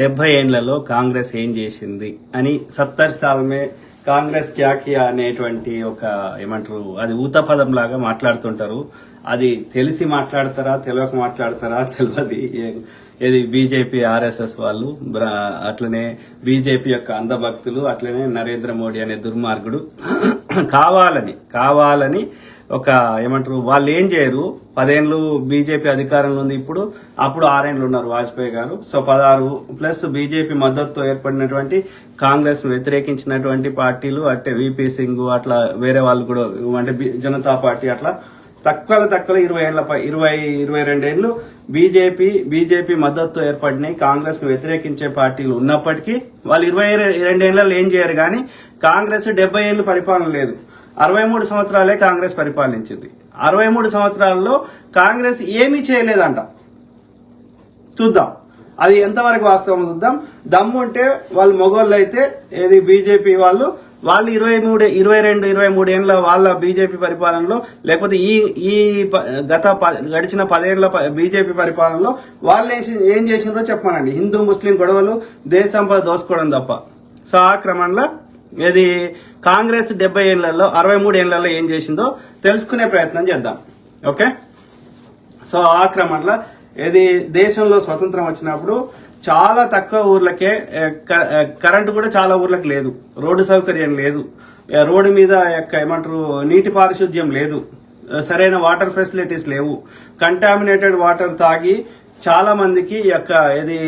డెబ్బై ఏండ్లలో కాంగ్రెస్ ఏం చేసింది అని సత్తర్ సాల్మే కాంగ్రెస్ క్యాకియా అనేటువంటి ఒక ఏమంటారు అది ఊతపదం లాగా మాట్లాడుతుంటారు. అది తెలిసి మాట్లాడతారా తెలియక మాట్లాడతారా తెలియదు. ఏది బీజేపీ ఆర్ఎస్ఎస్ వాళ్ళు అట్లనే బీజేపీ యొక్క అంధభక్తులు అట్లనే నరేంద్ర మోడీ అనే దుర్మార్గుడు. కావాలని కావాలని ఒక ఏమంటారు వాళ్ళు ఏం చేయరు. పదేళ్ళు బీజేపీ అధికారంలో ఉంది ఇప్పుడు. అప్పుడు ఆరేండ్లు ఉన్నారు వాజ్పేయి గారు. సో పదహారు ప్లస్ బీజేపీ మద్దతుతో ఏర్పడినటువంటి కాంగ్రెస్ వ్యతిరేకించినటువంటి పార్టీలు అంటే విపి సింగ్ అట్లా వేరే వాళ్ళు కూడా అంటే జనతా పార్టీ అట్లా తక్కువ తక్కువ ఇరవై ఏళ్ళ ఇరవై ఇరవై రెండేళ్ళు బీజేపీ బీజేపీ మద్దతుతో ఏర్పడినాయి కాంగ్రెస్ వ్యతిరేకించే పార్టీలు ఉన్నప్పటికీ వాళ్ళు ఇరవై రెండేళ్ళలో ఏం చేయరు కానీ కాంగ్రెస్ డెబ్బై ఏళ్ళు పరిపాలన లేదు. అరవై మూడు సంవత్సరాలే కాంగ్రెస్ పరిపాలించింది. అరవై మూడు సంవత్సరాల్లో కాంగ్రెస్ ఏమీ చేయలేదంట. చూద్దాం. అది ఎంతవరకు వాస్తవం చూద్దాం. దమ్ము ఉంటే వాళ్ళు మొగోళ్ళు అయితే ఏది బీజేపీ వాళ్ళు వాళ్ళు ఇరవై మూడు ఇరవై రెండు ఇరవై మూడు ఏళ్ళ వాళ్ళ బీజేపీ పరిపాలనలో లేకపోతే ఈ ఈ గత ప- గడిచిన పదేళ్ళ బీజేపీ పరిపాలనలో వాళ్ళు ఏం ఏం చేసినారో చెప్పానండి హిందూ ముస్లిం గొడవలు దేశ సంపద దోసుకోవడం తప్ప. సో ఆ క్రమంలో ఇది కాంగ్రెస్ డెబ్బై ఏళ్ళలో అరవై మూడు ఏళ్ళలో ఏం చేసిందో తెలుసుకునే ప్రయత్నం చేద్దాం. ఓకే? సో ఆ క్రమంలో ఇది దేశంలో స్వతంత్రం వచ్చినప్పుడు చాలా తక్కువ ఊర్లకే క- కరెంటు కూడా చాలా ఊర్లకు లేదు. రోడ్డు సౌకర్యం లేదు. రోడ్డు మీద యొక్క ఏమంటారు నీటి పారిశుద్ధ్యం లేదు. సరైన వాటర్ ఫెసిలిటీస్ లేవు. కంటామినేటెడ్ వాటర్ తాగి చాలా మందికి ఈ యొక్క ఇది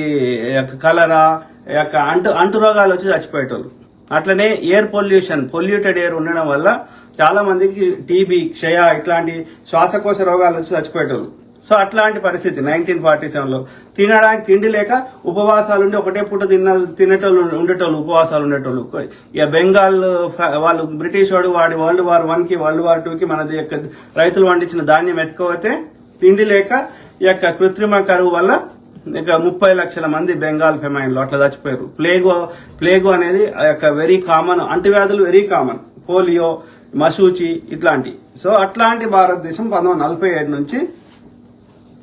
యొక్క కలరా యొక్క అంటు అంటు రోగాలు వచ్చి చచ్చిపోయేటోళ్ళు. అట్లనే ఎయిర్ పొల్యూషన్ పొల్యూటెడ్ ఎయిర్ ఉండడం వల్ల చాలా మందికి టీబీ క్షయ ఇట్లాంటి శ్వాసకోశ రోగాలు వచ్చి చచ్చిపోయేటోళ్ళు. సో అట్లాంటి పరిస్థితి నైన్టీన్ ఫార్టీ సెవెన్లో తినడానికి తిండి లేక ఉపవాసాలు ఉండి ఒకటే పూట తిన్న తినేటోళ్ళు ఉండేటోళ్ళు ఉపవాసాలు ఉండేటోళ్ళు. ఇక బెంగాల్ ఫ- వాళ్ళు బ్రిటిష్ వాడు వాడి వరల్డ్ వార్ వన్కి వరల్డ్ వార్ టూ కి మన యొక్క రైతులు పండించిన ధాన్యం ఎత్తుకోతే తిండి లేక ఈ యొక్క కృత్రిమ కరువు వల్ల ఇంకా ముప్పై లక్షల మంది బెంగాల్ ఫెమైన్లో అట్లా చచ్చిపోయారు. ప్లేగు ప్లేగు అనేది ఆ యొక్క వెరీ కామన్ అంటువ్యాధులు వెరీ కామన్. పోలియో మసూచి ఇట్లాంటి. సో అట్లాంటి భారతదేశం పంతొమ్మిది నలభై ఏడు నుంచి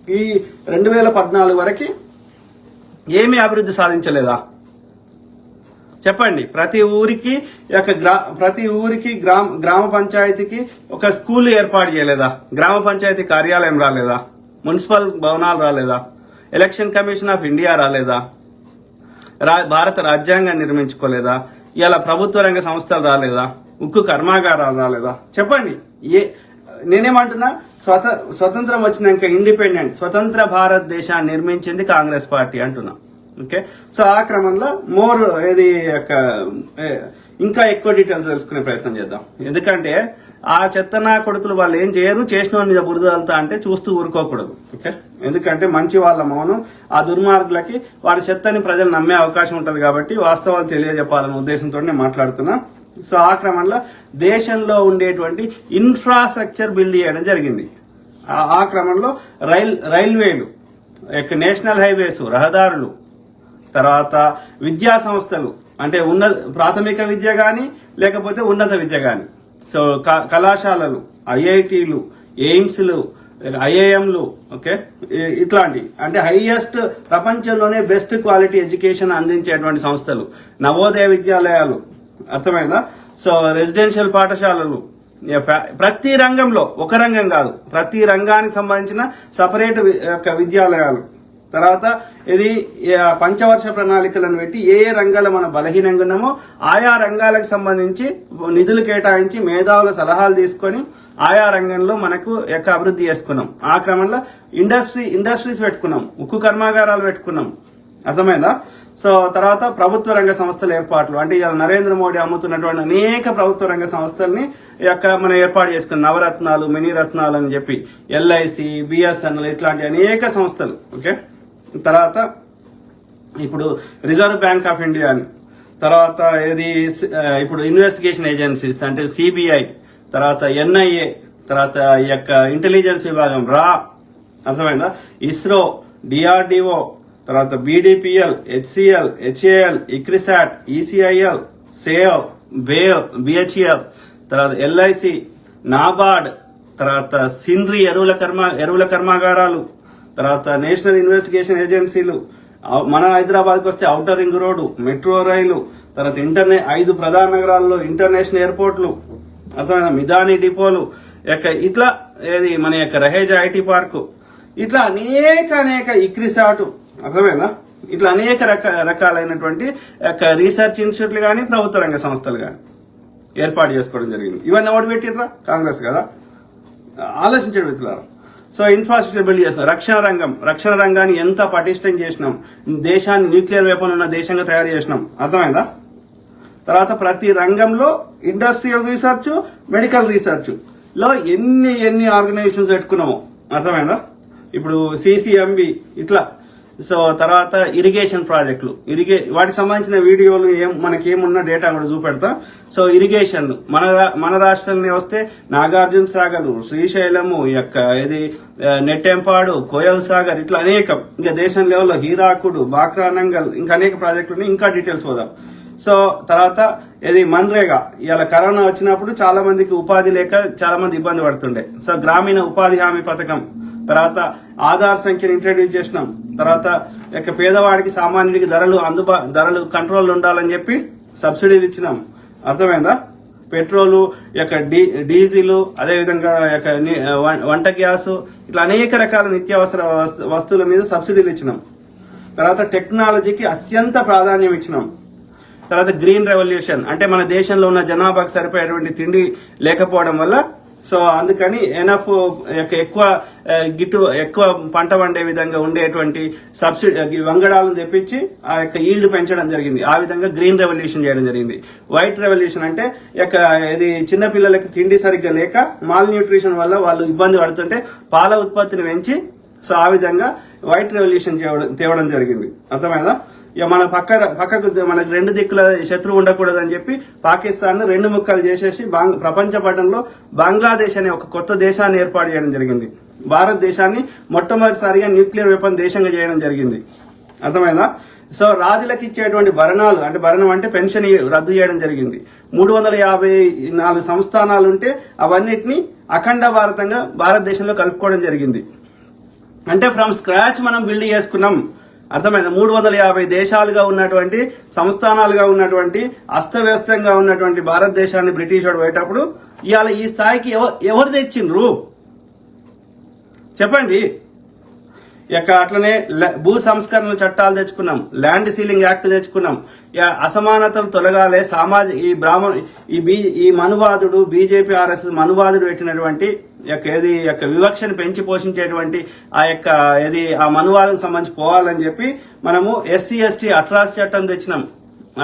ఈ రెండు వేల పద్నాలుగు వరకు ఏమీ అభివృద్ధి సాధించలేదా? చెప్పండి. ప్రతి ఊరికి ఈ యొక్క గ్రా ప్రతి ఊరికి గ్రామ గ్రామ పంచాయతీకి ఒక స్కూల్ ఏర్పాటు చేయలేదా? గ్రామ పంచాయతీ కార్యాలయం రాలేదా? మున్సిపల్ భవనాలు రాలేదా? ఎలక్షన్ కమిషన్ ఆఫ్ ఇండియా రాలేదా? రా భారత రాజ్యాంగం నిర్మించుకోలేదా? ఇలా ప్రభుత్వ రంగ సంస్థలు రాలేదా? ఉక్కు కర్మాగారాలు రాలేదా? చెప్పండి. ఏ నేనేమంటున్నా? స్వత స్వతంత్రం వచ్చినాక ఇండిపెండెంట్ స్వతంత్ర భారతదేశాన్ని నిర్మించింది కాంగ్రెస్ పార్టీ అంటున్నా. ఓకే? సో ఆ క్రమంలో మోర్ ఏది యొక్క ఇంకా ఎక్కువ డీటెయిల్స్ తెలుసుకునే ప్రయత్నం చేద్దాం. ఎందుకంటే ఆ చెత్తనా కొడుకులు వాళ్ళు ఏం చేయరు చేసిన మీద బురద వెళ్తా అంటే చూస్తూ ఊరుకోకూడదు. ఓకే ఎందుకంటే మంచి వాళ్ళ మౌనం ఆ దుర్మార్గులకి వాడి చెత్తని ప్రజలు నమ్మే అవకాశం ఉంటుంది కాబట్టి వాస్తవాలు తెలియజెప్పాలనే ఉద్దేశంతో నేను మాట్లాడుతున్నా. సో ఆ క్రమంలో దేశంలో ఉండేటువంటి ఇన్ఫ్రాస్ట్రక్చర్ బిల్డ్ చేయడం జరిగింది. ఆ- క్రమంలో రైల్ రైల్వేలు యొక్క నేషనల్ హైవేస్ రహదారులు తర్వాత విద్యా సంస్థలు అంటే ఉన్న ప్రాథమిక విద్య కానీ లేకపోతే ఉన్నత విద్య కానీ సో క- కళాశాలలు ఐఐటీలు ఎయిమ్స్లు ఐఐఎంలు ఓకే? ఇట్లాంటి. అంటే హైయెస్ట్ ప్రపంచంలోనే బెస్ట్ క్వాలిటీ ఎడ్యుకేషన్ అందించేటువంటి సంస్థలు. నవోదయ విద్యాలయాలు. అర్థమైందా? సో రెసిడెన్షియల్ పాఠశాలలు. ఫ్యా- ప్రతి రంగంలో ఒక రంగం కాదు. ప్రతి రంగానికి సంబంధించిన సపరేట్ వి- యొక్క విద్యాలయాలు. తర్వాత ఇది పంచవర్ష ప్రణాళికలను పెట్టి ఏ ఏ రంగాలు మనం బలహీనంగా ఉన్నామో ఆయా రంగాలకు సంబంధించి నిధులు కేటాయించి మేధావుల సలహాలు తీసుకొని ఆయా రంగంలో మనకు యొక్క అభివృద్ధి చేసుకున్నాం. ఆ క్రమంలో ఇండస్ట్రీ ఇండస్ట్రీస్ పెట్టుకున్నాం. ఉక్కు కర్మాగారాలు పెట్టుకున్నాం. అర్థమైందా? సో తర్వాత ప్రభుత్వ రంగ సంస్థల ఏర్పాట్లు. అంటే ఇవాళ నరేంద్ర మోడీ అమ్ముతున్నటువంటి అనేక ప్రభుత్వ రంగ సంస్థల్ని యొక్క మనం ఏర్పాటు చేసుకున్న. నవరత్నాలు మినీ రత్నాలు అని చెప్పి ఎల్ఐసి బిఎస్ఎన్ఎల్ ఇట్లాంటి అనేక సంస్థలు. ఓకే? తర్వాత ఇప్పుడు రిజర్వ్ బ్యాంక్ ఆఫ్ ఇండియా తర్వాత ఏది ఇప్పుడు ఇన్వెస్టిగేషన్ ఏజెన్సీస్ అంటే సిబిఐ తర్వాత ఎన్ఐఏ తర్వాత ఈ యొక్క ఇంటెలిజెన్స్ విభాగం రా అర్థమైందా? ఇస్రో డిఆర్డిఓ తర్వాత బీడిపిఎల్ హెచ్సిఎల్ హెచ్ఏఎల్ ఇక్రిసాట్ ఈసీఐఎల్ సేల్ బేల్ బిహెచ్ఎల్ తర్వాత ఎల్ఐసి నాబార్డ్ తర్వాత సిండ్రి ఎరువుల కర్మ ఎరువుల కర్మాగారాలు తర్వాత నేషనల్ ఇన్వెస్టిగేషన్ ఏజెన్సీలు మన హైదరాబాద్కి వస్తే outer ring road metro rail తర్వాత ఇంటర్నే ఐదు ప్రధాన నగరాల్లో ఇంటర్నేషనల్ ఎయిర్పోర్ట్లు అర్థమైందా? మిదాని డిపోలు యొక్క ఇట్లా ఏది మన యొక్క రహేజ్ ఐటీ పార్కు ఇట్లా అనేక అనేక ఇక్రిసాటు అర్థమైందా? ఇట్లా అనేక రక రకాలైనటువంటి యొక్క రీసెర్చ్ ఇన్స్టిట్యూట్లు కానీ ప్రభుత్వ రంగ సంస్థలు కానీ ఏర్పాటు చేసుకోవడం జరిగింది. ఇవన్నీ ఎవడు పెట్టిర్రా కాంగ్రెస్ కదా. ఆలోచించడం మిత్రులారా. సో ఇన్ఫ్రాస్ట్రక్చర్ బిల్డ్ చేస్తున్నాం రక్షణ రంగం. రక్షణ రంగాన్ని ఎంత పటిష్టం చేసినాం? దేశాన్ని న్యూక్లియర్ వెపన్ ఉన్న దేశంగా తయారు చేసినాం. అర్థమైందా? తర్వాత ప్రతి రంగంలో ఇండస్ట్రియల్ రీసెర్చ్ మెడికల్ రీసెర్చ్లో ఎన్ని ఎన్ని ఆర్గనైజేషన్స్ పెట్టుకున్నామో. అర్థమైందా? ఇప్పుడు సిసిఎంబి ఇట్లా సో తర్వాత ఇరిగేషన్ ప్రాజెక్టులు ఇరిగే వాటికి సంబంధించిన వీడియోలు ఏం మనకి ఏమున్న డేటా కూడా చూపెడతా. సో ఇరిగేషన్ మన రా- మన రాష్ట్రాలని వస్తే నాగార్జున సాగర్ శ్రీశైలము యొక్క ఇది నెట్టెంపాడు కోయల్ సాగర్ ఇట్లా అనేక ఇంకా దేశం లెవెల్లో హీరాకుడు బాక్రానంగల్ ఇంకా అనేక ప్రాజెక్టులు ఉన్నాయి. ఇంకా డీటెయిల్స్ పోదాం. సో తర్వాత ఇది మన్రేగా. ఇలా కరోనా వచ్చినప్పుడు చాలా మందికి ఉపాధి లేక చాలా మంది ఇబ్బంది పడుతుండే. సో గ్రామీణ ఉపాధి హామీ పథకం. తర్వాత ఆధార్ సంఖ్యను ఇంట్రడ్యూస్ చేసినాం. తర్వాత యొక్క పేదవాడికి సామాన్యుడికి ధరలు అందుబా ధరలు కంట్రోల్ ఉండాలని చెప్పి సబ్సిడీలు ఇచ్చినాం. అర్థమైందా? పెట్రోలు యొక్క డీ డీజిలు అదేవిధంగా యొక్క వంట గ్యాస్ ఇట్లా అనేక రకాల నిత్యావసర వస్తువుల మీద సబ్సిడీలు ఇచ్చినాం. తర్వాత టెక్నాలజీకి అత్యంత ప్రాధాన్యం ఇచ్చినాం. తర్వాత గ్రీన్ రెవల్యూషన్ అంటే మన దేశంలో ఉన్న జనాభాకు సరిపోయేటువంటి తిండి లేకపోవడం వల్ల సో అందుకని ఎనఫ్ ఎక్కువ గిట్టు ఎక్కువ పంట పండే విధంగా ఉండేటువంటి సబ్సిడీ వంగడాలను తెప్పించి ఆ యొక్క ఈల్డ్ పెంచడం జరిగింది. ఆ విధంగా గ్రీన్ రెవల్యూషన్ చేయడం జరిగింది. వైట్ రెవల్యూషన్ అంటే యొక్క ఇది చిన్న పిల్లలకి తిండి సరిగ్గా లేక మాల్ న్యూట్రిషన్ వల్ల వాళ్ళు ఇబ్బంది పడుతుంటే పాల ఉత్పత్తిని పెంచి సో ఆ విధంగా వైట్ రెవల్యూషన్ చేయడం తేవడం జరిగింది. అర్థమైందా? ఇక మన పక్క పక్కకు మనకు రెండు దిక్కుల శత్రువు ఉండకూడదని చెప్పి పాకిస్తాన్ రెండు ముక్కలు చేసేసి బాంగ్ ప్రపంచ పటంలో బంగ్లాదేశ్ అనే ఒక కొత్త దేశాన్ని ఏర్పాటు చేయడం జరిగింది. భారతదేశాన్ని మొట్టమొదటిసారిగా న్యూక్లియర్ వెపన్ దేశంగా చేయడం జరిగింది. అర్థమైందా? సో రాజులకు ఇచ్చేటువంటి భరణాలు అంటే భరణం అంటే పెన్షన్ రద్దు చేయడం జరిగింది. మూడు వందల యాభై నాలుగు సంస్థానాలు ఉంటే అవన్నిటిని అఖండ భారతంగా భారతదేశంలో కలుపుకోవడం జరిగింది. అంటే ఫ్రమ్ స్క్రాచ్ మనం బిల్డ్ చేసుకున్నాం. అర్థమైంది? మూడు వందల యాభై దేశాలుగా ఉన్నటువంటి సంస్థానాలుగా ఉన్నటువంటి అస్తవ్యస్తంగా ఉన్నటువంటి భారతదేశాన్ని బ్రిటిష్ వాడు పోయేటప్పుడు ఇవాళ ఈ స్థాయికి ఎవరు తెచ్చిండ్రు? చెప్పండి. ఇక అట్లనే భూ సంస్కరణల చట్టాలు తెచ్చుకున్నాం ల్యాండ్ సీలింగ్ యాక్ట్ తెచ్చుకున్నాం. ఇక అసమానతలు తొలగాలే సామాజిక ఈ బ్రాహ్మణ ఈ బీ ఈ మనువాదుడు బీజేపీ ఆర్ఎస్ఎస్ మనువాదుడు పెట్టినటువంటి యొక్క ఏది యొక్క వివక్షను పెంచి పోషించేటువంటి ఆ యొక్క ఏది ఆ మనువాదం సంబంధించి పోవాలని చెప్పి మనము ఎస్సీ ఎస్టీ అట్రాస్ చట్టం తెచ్చినాం.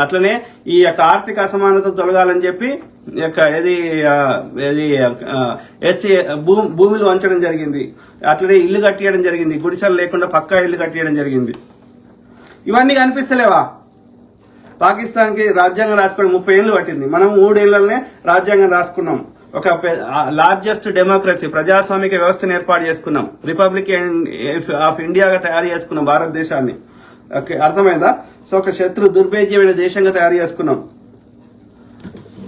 అట్లనే ఈ యొక్క ఆర్థిక అసమానత తొలగాలని చెప్పి యొక్క ఏది ఏది ఎస్సీ భూ భూములు వంచడం జరిగింది. అట్లనే ఇల్లు కట్టియడం జరిగింది. గుడిసెలు లేకుండా పక్కా ఇల్లు కట్టియడం జరిగింది. ఇవన్నీ కనిపిస్తలేవా? పాకిస్తాన్కి రాజ్యాంగం రాసుకోవడం ముప్పై ఏళ్ళు పట్టింది. మనం మూడేళ్ళనే రాజ్యాంగం రాసుకున్నాం. ఒక లార్జెస్ట్ డెమోక్రసీ ప్రజాస్వామిక వ్యవస్థను ఏర్పాటు చేసుకున్నాం రిపబ్లిక్ ఆఫ్ ఇండియాగా తయారు చేసుకున్నాం భారతదేశాన్ని ఓకే అర్థమైందా సో ఒక శత్రు దుర్భేద్యమైన దేశంగా తయారు చేసుకున్నాం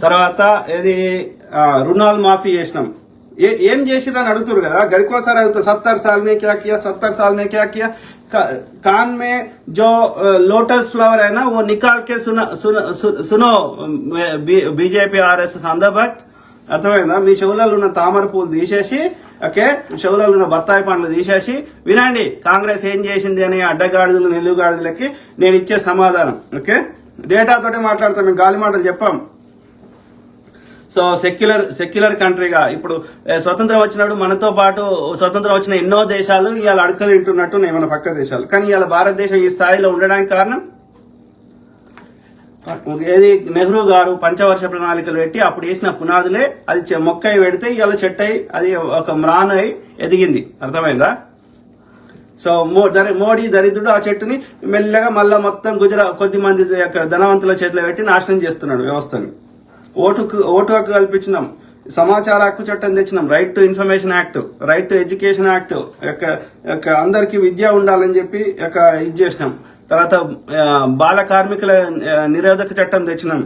తర్వాత ఇది ఆ, రుణాలు మాఫీ చేసినాం ఏ ఏం చేసిర్రు అని అడుగుతారు కదా గడికోసారి అడుగుతారు సత్తర్ సాల్ మే క్యా కియా సత్తర్ సాల్ మే క్యా కియా కా- कान में जो लोटस फ्लावर है ना वो निकाल के सुना सुनो सु- सुनो బీజేపీ ఆర్ఎస్ఎస్ అందభక్త్ అర్థమైందా? మీ చెవులలో ఉన్న తామర పూలు తీసేసి ఓకే? చెవులలో ఉన్న బత్తాయి పండ్లు తీసేసి వినండి కాంగ్రెస్ ఏం చేసింది అని అడ్డగాడిదలు నిలువుగాడిదలకి నేను ఇచ్చే సమాధానం ఓకే? డేటాతోటే మాట్లాడతాం మేము గాలి మాటలు చెప్పాం. సో సెక్యులర్ సెక్యులర్ కంట్రీగా ఇప్పుడు స్వతంత్రం వచ్చినప్పుడు మనతో పాటు స్వతంత్రం వచ్చిన ఎన్నో దేశాలు ఇవాళ అడుకలు వింటున్నట్టు మన పక్క దేశాలు. కానీ ఇవాళ భారతదేశం ఈ స్థాయిలో ఉండడానికి కారణం? ఏది నెహ్రూ గారు పంచవర్ష ప్రణాళికలు పెట్టి అప్పుడు వేసిన పునాదులే అది మొక్క అయి పెడితే ఇవాళ చెట్టు అయి అది ఒక మ్రాన్ అయి ఎదిగింది. అర్థమైందా? సో మో దరి మోడీ దరిద్రుడు ఆ చెట్టుని మెల్లగా మళ్ళా మొత్తం గుజరా కొద్ది మంది యొక్క ధనవంతుల చేతిలో పెట్టి నాశనం చేస్తున్నాడు వ్యవస్థని. ఓటుకు ఓటు హక్కు కల్పించినాం. సమాచార హక్కు చట్టం తెచ్చినాం. Right to information act right to education act యొక్క యొక్క అందరికీ విద్య ఉండాలని చెప్పి యొక్క ఇది చేసినాం. తర్వాత బాల కార్మికుల నిరోధక చట్టం తెచ్చినాం.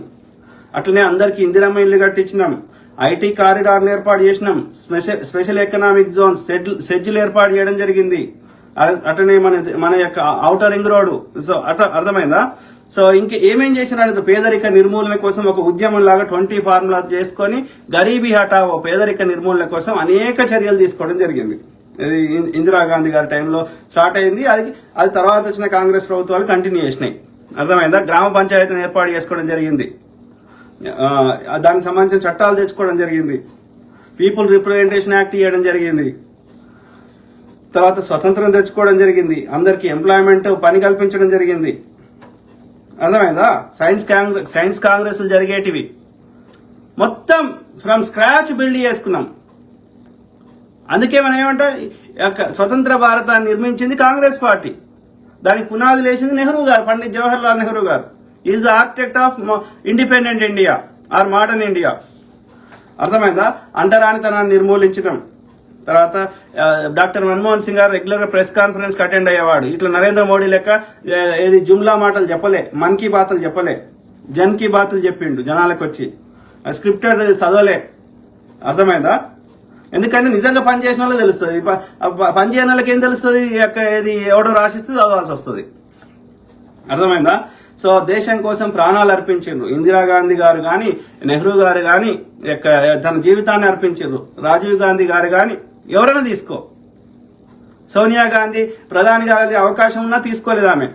అట్లనే అందరికీ ఇందిరమ్మ ఇల్లు కట్టించినాం. ఐటీ కారిడార్లు ఏర్పాటు చేసినాం. స్పెషల్ స్పెషల్ ఎకనామిక్ జోన్ సెడ్లు సెజ్లు ఏర్పాటు చేయడం జరిగింది. అటనే మన మన యొక్క ఔటర్ రింగ్ రోడ్ సో అట అర్థమైందా? సో ఇంక ఏమేం చేసినాడు పేదరిక నిర్మూలన కోసం ఒక ఉద్యమం లాగా ట్వంటీ ఫార్ములా చేసుకొని గరీబీ హఠావో పేదరిక నిర్మూలన కోసం అనేక చర్యలు తీసుకోవడం జరిగింది. ఇందిరాగాంధీ గారి టైంలో స్టార్ట్ అయింది. అది అది తర్వాత వచ్చిన కాంగ్రెస్ ప్రభుత్వాలు కంటిన్యూ చేసినాయి. అర్థమైందా? గ్రామ పంచాయతీని ఏర్పాటు చేసుకోవడం జరిగింది. దానికి సంబంధించిన చట్టాలు తెచ్చుకోవడం జరిగింది. పీపుల్ రిప్రజెంటేషన్ యాక్ట్ ఇవ్వడం జరిగింది. తర్వాత స్వతంత్రం తెచ్చుకోవడం జరిగింది. అందరికి ఎంప్లాయ్మెంట్ పని కల్పించడం జరిగింది. అర్థమైందా? సైన్స్ కాంగ్రెస్ సైన్స్ కాంగ్రెస్లు జరిగేటివి. మొత్తం ఫ్రమ్ స్క్రాచ్ బిల్డ్ చేసుకున్నాం. అందుకే మనం ఏమంటే యొక్క స్వతంత్ర భారతాన్ని నిర్మించింది కాంగ్రెస్ పార్టీ. దానికి పునాది లేచింది నెహ్రూ గారు పండిత్ జవహర్ లాల్ నెహ్రూ గారు. Is the architect of independent India or modern India అర్థమైందా? అంటరానితనాన్ని నిర్మూలించడం తర్వాత డాక్టర్ మన్మోహన్ సింగ్ గారు రెగ్యులర్గా ప్రెస్ కాన్ఫరెన్స్కి అటెండ్ అయ్యేవాడు. ఇట్లా నరేంద్ర మోడీ లెక్క ఏది జుమ్లా మాటలు చెప్పలే మన్ కీ బాతులు చెప్పలే. జన్ కీ బాతులు చెప్పిండు జనాలకు వచ్చి స్క్రిప్టెడ్ చదవలే. అర్థమైందా? ఎందుకంటే నిజంగా పని చేసిన వాళ్ళకి తెలుస్తుంది. ప- పని చేయని వాళ్ళకి ఏం తెలుస్తుంది? ఇది ఎవడో రాసిస్తే చదవాల్సి వస్తుంది. అర్థమైందా? సో దేశం కోసం ప్రాణాలు అర్పించారు ఇందిరాగాంధీ గారు కానీ నెహ్రూ గారు కానీ యొక్క తన జీవితాన్ని అర్పించారు రాజీవ్ గాంధీ గారు కానీ ఎవరైనా తీసుకో. సోనియా గాంధీ ప్రధాని గారి అవకాశం ఉన్నా తీసుకోలేదు ఆమె.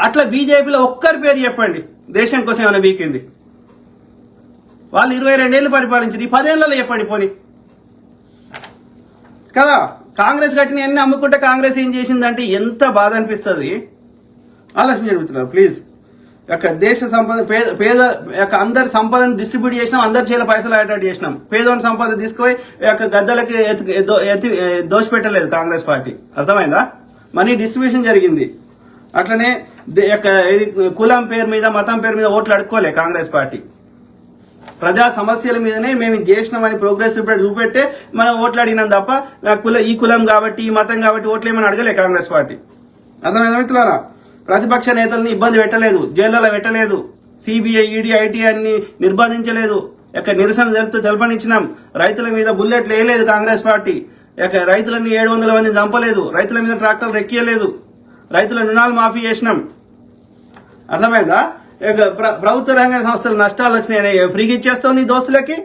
అట్లా బీజేపీలో ఒక్కరి పేరు చెప్పండి. దేశం కోసం ఏమైనా బీకింది. వాళ్ళు ఇరవై రెండేళ్ళు పరిపాలించారు ఈ పదేళ్ళలో చెప్పండి పోనీ కదా? కాంగ్రెస్ కట్టిన అన్ని అమ్ముకుంటే కాంగ్రెస్ ఏం చేసిందంటే ఎంత బాధ అనిపిస్తుంది? ఆలోచన చెబుతున్నారు ప్లీజ్ యొక్క దేశ సంపద పేద పేద యొక్క అందరి సంపదను డిస్ట్రిబ్యూట్ చేసినాం అందరి చేల పైసలు అటాట్ చేసినాం. పేదోని సంపద తీసుకుపోయి యొక్క గద్దలకి ఎత్తి దోషపెట్టలేదు కాంగ్రెస్ పార్టీ. అర్థమైందా? మనీ డిస్ట్రిబ్యూషన్ జరిగింది. అట్లనే దే- యొక్క ఇది కులం పేరు మీద మతం పేరు మీద ఓట్లు అడుక్కోలే కాంగ్రెస్ పార్టీ. ప్రజా సమస్యల మీదనే మేము ఇది చేసినామని ప్రోగ్రెస్ రిపోర్ట్ చూపెట్టే మనం ఓట్లు అడిగినాం తప్ప కుల ఈ కులం కాబట్టి ఈ మతం కాబట్టి ఓట్లు ఏమని అడగలే కాంగ్రెస్ పార్టీ. అర్థమైందా మిత్రులారా? ప్రతిపక్ష నేతల్ని ఇబ్బంది పెట్టలేదు జైళ్ళలో పెట్టలేదు సిబిఐ ఈడీ ఐటీ అన్ని నిర్బంధించలేదు. యొక్క నిరసన తెలుపుతూ తెలపనిచ్చినాం రైతుల మీద బుల్లెట్లు వేయలేదు కాంగ్రెస్ పార్టీ. యొక్క రైతులని ఏడు వందల మంది చంపలేదు రైతుల మీద ట్రాక్టర్లు ఎక్కియలేదు రైతుల రుణాలు మాఫీ చేసినాం. అర్థమైందా? ప్రభుత్వ రంగ సంస్థలు నష్టాలు వచ్చినాయని ఫ్రీగా ఇచ్చేస్తావు నీ దోస్తులకి.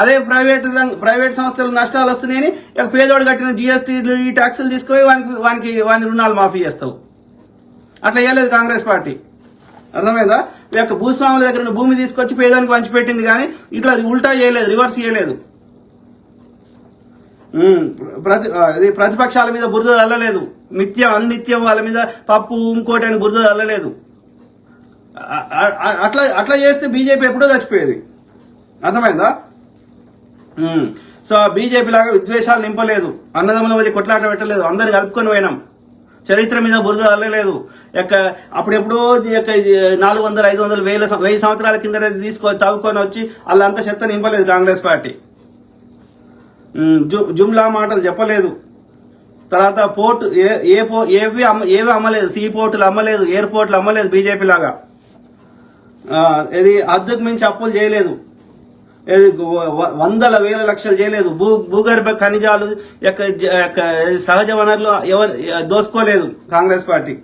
అదే ప్రైవేట్ రంగ ప్రైవేట్ సంస్థలు నష్టాలు వస్తున్నాయని ఇక పేదోడు కట్టిన జిఎస్టీలు ఈ ట్యాక్సులు తీసుకుపోయి వానికి వానికి వాని రుణాలు మాఫీ చేస్తావు. అట్లా చేయలేదు కాంగ్రెస్ పార్టీ. అర్థమైందా? ఈ యొక్క భూస్వాముల దగ్గర ఉన్న భూమి తీసుకొచ్చి పేదానికి పంచిపెట్టింది కానీ ఇట్లా ఉల్టా చేయలేదు రివర్స్ చేయలేదు. ప్రతి ప్రతిపక్షాల మీద బురద చల్లలేదు నిత్యం అనిత్యం వాళ్ళ మీద పప్పు ఇంకోటి అని బురద చల్లలేదు అట్లా అట్లా చేస్తే బీజేపీ ఎప్పుడో చచ్చిపోయేది. అర్థమైందా? సో బీజేపీ లాగా విద్వేషాలు నింపలేదు. అన్నదమ్ముల మధ్య కొట్లాట పెట్టలేదు. అందరు కలుపుకొని పోయినాం. చరిత్ర మీద బురద అల్లలేదు. యొక్క అప్పుడెప్పుడో యొక్క నాలుగు వందల ఐదు వందల వేల వెయ్యి సంవత్సరాల కింద తీసుకొని తవ్వుకొని వచ్చి వాళ్ళంతా చెత్త నింపలేదు కాంగ్రెస్ పార్టీ. జుమ్లా మాటలు చెప్పలేదు. తర్వాత పోర్టు ఏ ఏ పో ఏవి అమ్మ ఏవి అమ్మలేదు. సీ పోర్టులు అమ్మలేదు ఎయిర్పోర్ట్లు అమ్మలేదు బీజేపీ లాగా. ఇది అద్దెకు మించి అప్పులు చేయలేదు. వందల వేల లక్షలు చేయలేదు. భూ భూగర్భ ఖనిజాలు యొక్క సహజ వనరులు ఎవరు దోసుకోలేదు కాంగ్రెస్ పార్టీ.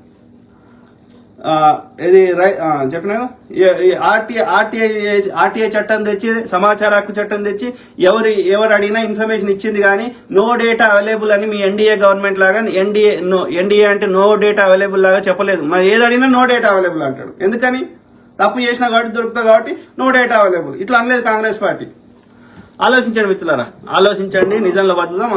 ఇది రై చెప్పినా? చెప్పిన ఆర్టీఐ ఆర్టీఐ ఆర్టీఐ చట్టం తెచ్చి సమాచార హక్కు చట్టం తెచ్చి ఎవరు ఎవరు అడిగినా ఇన్ఫర్మేషన్ ఇచ్చింది కానీ నో డేటా అవైలబుల్ అని మీ ఎన్డీఏ గవర్నమెంట్ లాగా ఎన్డీఏ నో ఎన్డీఏ అంటే నో డేటా అవైలబుల్ లాగా చెప్పలేదు. మరి ఏది అడిగినా నో డేటా అవైలబుల్ అంటాడు. ఎందుకని? తప్పు చేసినా కాబట్టి దొరుకుతా కాబట్టి నో డేటా అవైలబుల్ ఇట్లా అనలేదు కాంగ్రెస్ పార్టీ. ఆలోచించండి మిత్రులారా. ఆలోచించండి నిజంలో బతుకుదాం.